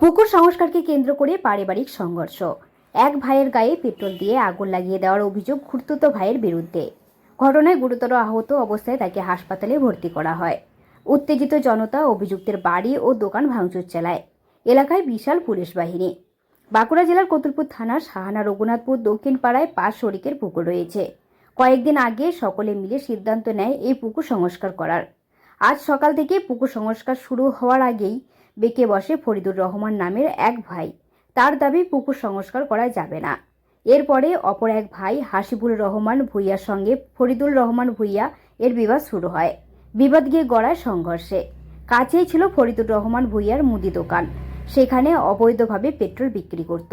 পুকুর সংস্কারকে কেন্দ্র করে পারিবারিক সংঘর্ষ। এক ভাইয়ের গায়ে পেট্রোল দিয়ে আগুন লাগিয়ে দেওয়ার অভিযোগ খুর্তুতো ভাইয়ের বিরুদ্ধে। ঘটনায় গুরুতর আহত অবস্থায় তাকে হাসপাতালে ভর্তি করা হয়। উত্তেজিত জনতা অভিযুক্তের বাড়ি ও দোকান ভাঙচুর চালায়। এলাকায় বিশাল পুলিশ বাহিনী। বাঁকুড়া জেলার কতুলপুর থানার সাহানা রঘুনাথপুর দক্ষিণ পাড়ায় পাঁচ শরিকের পুকুর রয়েছে। কয়েকদিন আগে সকলে মিলে সিদ্ধান্ত নেয় এই পুকুর সংস্কার করার। আজ সকাল থেকে পুকুর সংস্কার শুরু হওয়ার আগেই বেঁকে বসে ফরিদুর রহমান নামের এক ভাই। তার দাবি পুকুর সংস্কার করা যাবে না। এরপরে অপর এক ভাই হাসিবুল রহমান ভুইয়ার সঙ্গে ফরিদুল রহমান ভুইয়া এর বিবাদ শুরু হয়। বিবাদ গিয়ে গড়ায় সংঘর্ষে। কাছেই ছিল ফরিদুর রহমান ভুইয়ার মুদি দোকান। সেখানে অবৈধভাবে পেট্রোল বিক্রি করত।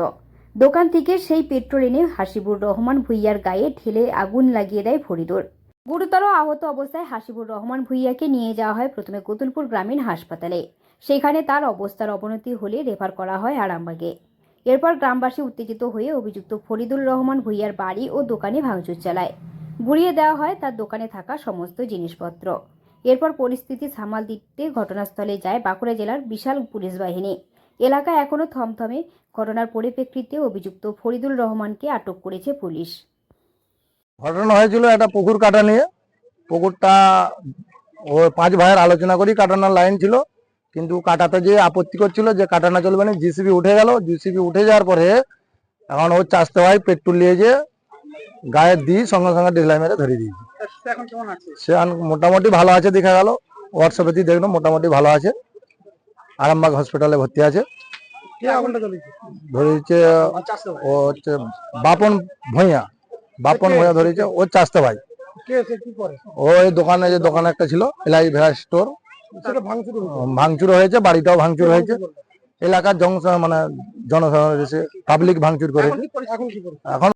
দোকান থেকে সেই পেট্রোল এনে হাসিবুর রহমান ভুইয়ার গায়ে ঢেলে আগুন লাগিয়ে দেয় ফরিদুর। গুরুতর আহত অবস্থায় হাসিবুর রহমান ভুইয়াকে নিয়ে যাওয়া হয় প্রথমে কতুলপুর গ্রামীণ হাসপাতালে। সেখানে তার অবস্থার অবনতি হলে রেফার করা হয় আরামবাগে। এরপর গ্রামবাসী উত্তেজিত হয়ে অভিযুক্ত ফরিদুল রহমান ভুইয়ার বাড়ি ও দোকানে ভাঙচুর চালায়। গুড়িয়ে দেওয়া হয় তার দোকানে থাকা সমস্ত জিনিসপত্র। এরপর পরিস্থিতি সামাল দিতে ঘটনাস্থলে যায় বাঁকুড়া জেলার বিশাল পুলিশ বাহিনী। এলাকায় এখনও থমথমে ঘটনার পরিপ্রেক্ষিতে অভিযুক্ত ফরিদুল রহমানকে আটক করেছে পুলিশ। ঘটনা হয়েছিল একটা পুকুর কাটা নিয়ে। পুকুরটা ও পাঁচ ভাইয়ের আলোচনা করি কাটানোর লাইন ছিল। কিন্তু কাটাতে যে আপত্তি করছিল যে কাটানো চলবে না জিসিবি উঠে গেল। জিসিবি উঠে যাওয়ার পরে এখন ও চাষতে ভাই পেট্রোল নিয়ে যে গায়ে দিই সঙ্গে সঙ্গে ডিসলাই মেরে ধরে দিয়েছি। সে মোটামুটি ভালো আছে দেখা গেল। হোয়াটসঅ্যাপে দিয়ে দেখল মোটামুটি ভালো আছে। আরামবাগ হসপিটালে ভর্তি আছে। ধরেছে ও হচ্ছে বাপন ভূঁইয়া। বাপন ভূঁইয়া ধরেছে ও চাষতে ভাই ও এই দোকানে যে দোকান একটা ছিল এলাই ভেড়া স্টোর সেটা ভাঙচুর হয়েছে। বাড়িটাও ভাঙচুর হয়েছে। এলাকার জনসাধারণ মানে জনসাধারণ পাবলিক ভাঙচুর করেছে। করে এখন